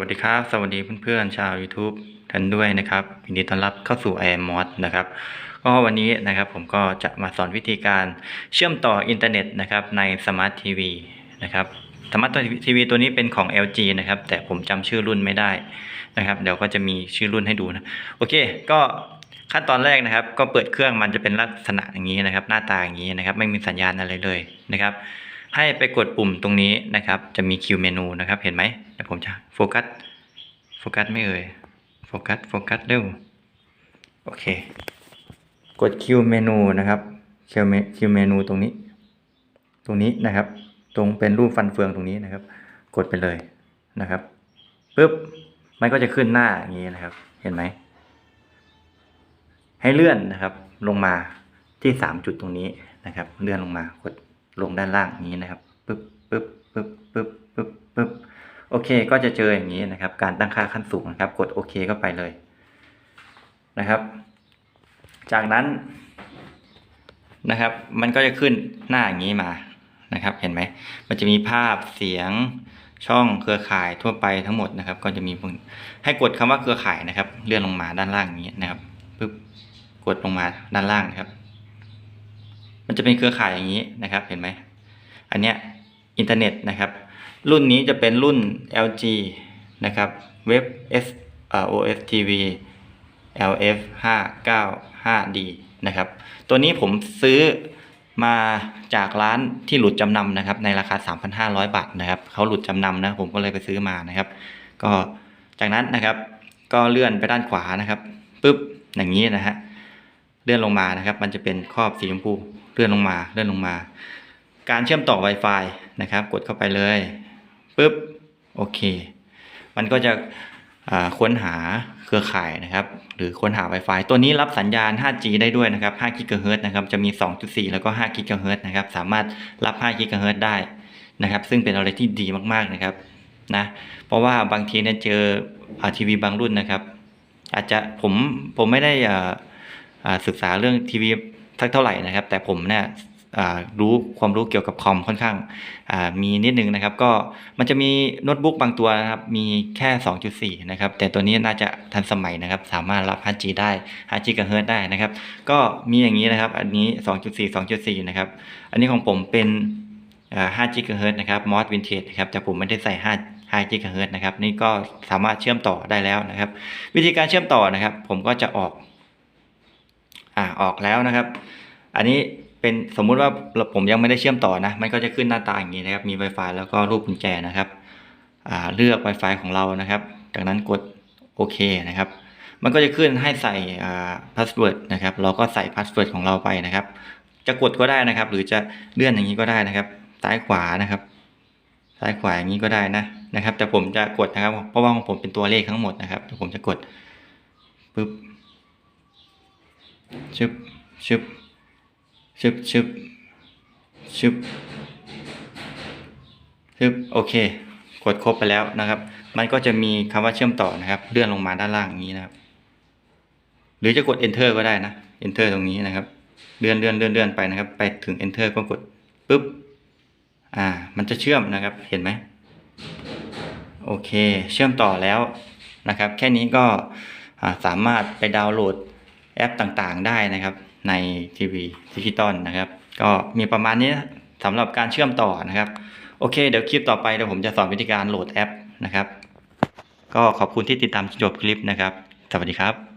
วัสดีครับ สวัสดีเพื่อนๆชาว YouTube กันด้วยนะครับยินดีต้อนรับเข้าสู่ i m o d นะครับก็วันนี้นะครับผมก็จะมาสอนวิธีการเชื่อมต่ออินเทอร์เน็ตนะครับในสมาร์ททีวีนะครับสมาร์ททีวีตัวนี้เป็นของ LG นะครับแต่ผมจำชื่อรุ่นไม่ได้นะครับ เดี๋ยวก็จะมีชื่อรุ่นให้ดูนะโอเค ก็ขั้นตอนแรกนะครับ ก็เปิดเครื่องมันจะเป็นลักษณะอย่างนี้นะครับ หน้าตาอย่างนี้นะครับ ไม่มีสัญญาณอะไรเลยนะครับ ให้ไปกดปุ่มตรงนี้นะครับ จะมีคิวเมนูนะครับ เห็นไหมเดี๋ยวผมจะโฟกัส โฟกัสไม่เอ่ย โฟกัส โฟกัสเร็ว โอเค กดคิวเมนูนะครับคิวเมคิวเมนูตรงนี้ ตรงนี้นะครับ ตรงเป็นรูปฟันเฟืองตรงนี้นะครับ กดไปเลยนะครับปุ๊บ มันก็จะขึ้นหน้าอย่างนี้นะครับ เห็นไหม ให้เลื่อนนะครับ ลงมาที่สามจุดตรงนี้นะครับ เลื่อนลงมากด ลงด้านล่างนี้นะครับปึ๊บปึ๊บปึ๊บปึ๊บปึ๊บปึ๊บโอเค ก็จะเจออย่างนี้นะครับ การตั้งค่าขั้นสูงนะครับ กดโอเคก็ไปเลยนะครับ จากนั้นนะครับ มันก็จะขึ้นหน้าอย่างนี้มานะครับ เห็นไหม มันจะมีภาพเสียงช่องเครือข่ายทั่วไปทั้งหมดนะครับ ก็จะมีพวกให้กดคำว่าเครือข่ายนะครับ เลื่อนลงมาด้านล่างอย่างนี้นะครับปึ๊บกดลงมาด้านล่างนะครับ มันจะเป็นเครือข่ายอย่างนี้นะครับ เห็นไหม อันเนี้ยอินเทอร์เน็ตนะครับ รุ่นนี้จะเป็นรุ่น LG นะครับ Web s ostv LF 595D นะครับ ตัวนี้ผมซื้อมาจากร้านที่หลุดจำนำนะครับ ในราคา 3,500 บาทนะครับเขาหลุดจำนำนะผมก็เลยไปซื้อมานะครับ ก็จากนั้นนะครับ ก็เลื่อนไปด้านขวานะครับปุ๊บอย่างนี้นะฮะเลื่อนลงมานะครับ มันจะเป็นครอบสีชมพู เลื่อนลงมาเลื่อนลงมา การเชื่อมต่อ Wi-Fi นะครับ กดเข้าไปเลยปุ๊บโอเค มันก็จะค้นหาเครือข่ายนะครับ หรือค้นหา Wi-Fi ตัวนี้รับสัญญาณ 5G ได้ด้วยนะครับ5 GHz นะครับ จะมี 2.4 แล้วก็5 GHz นะครับ สามารถรับ5 GHz ได้นะครับ ซึ่งเป็นอะไรที่ดีมากๆนะครับนะ เพราะว่าบางทีเนี่ยเจอทีวีบางรุ่นนะครับ อาจจะผมผมไม่ได้อาศึกษาเรื่องทีวี สักเท่าไหร่นะครับ แต่ผมเนี่ยรู้ความรู้เกี่ยวกับคอมค่อนข้างมีนิดนึงนะครับ ก็มันจะมีโน้ตบุ๊กบางตัวนะครับมีแค่ 2.4 นะครับ แต่ตัวนี้น่าจะทันสมัยนะครับ สามารถรับ 5G ได้ 5G กับเฮิร์ตได้นะครับ ก็มีอย่างนี้นะครับ อันนี้ 2.4 2.4 นะครับ อันนี้ของผมเป็นอ่า5 GHz นะครับมอสวินเทจนะครับแต่ผมไม่ได้ใส่ 5 5 GHz นะครับ นี่ก็สามารถเชื่อมต่อได้แล้วนะครับ วิธีการเชื่อมต่อนะครับ ผมก็จะออก อ่าออกแล้วนะครับ อันนี้เป็นสมมุติว่าผมยังไม่ได้เชื่อมต่อนะ มันก็จะขึ้นหน้าตาอย่างนี้นะครับ มี Wi-Fi แล้วก็รูปกุญแจนะครับอ่าเลือก Wi-Fi ของเรานะครับ จากนั้นกดโอเคนะครับ มันก็จะขึ้นให้ใส่อ่าพาสเวิร์ดนะครับ เราก็ใส่พาสเวิร์ดของเราไปนะครับ จะกดก็ได้นะครับ หรือจะเลื่อนอย่างนี้ก็ได้นะครับ ซ้ายขวานะครับ ซ้ายขวาอย่างนี้ก็ได้นะนะครับ แต่ผมจะกดนะครับ เพราะว่าของผมเป็นตัวเลขทั้งหมดนะครับเดี๋ยวผมจะกดปึ๊บ ชึบชึบชึบชึบชึบชึบโอเค กดครบไปแล้วนะครับ มันก็จะมีคำว่าเชื่อมต่อนะครับ เลื่อนลงมาด้านล่างนี้นะครับ หรือจะกด enter ก็ได้นะ enter ตรงนี้นะครับ เลื่อนเลื่อนเลื่อนเลื่อนไปนะครับ ไปถึง enter ก็กดปึ๊บ อ่า มันจะเชื่อมนะครับ เห็นไหมโอเค เชื่อมต่อแล้วนะครับ แค่นี้ก็อ่าสามารถไปดาวน์โหลด แอปต่างๆได้นะครับ ในทีวีดิจิตอลนะครับ ก็มีประมาณนี้สำหรับการเชื่อมต่อนะครับ โอเค เดี๋ยวคลิปต่อไปเดี๋ยวผมจะสอนวิธีการโหลดแอปนะครับ ก็ขอบคุณที่ติดตามจนจบคลิปนะครับ สวัสดีครับ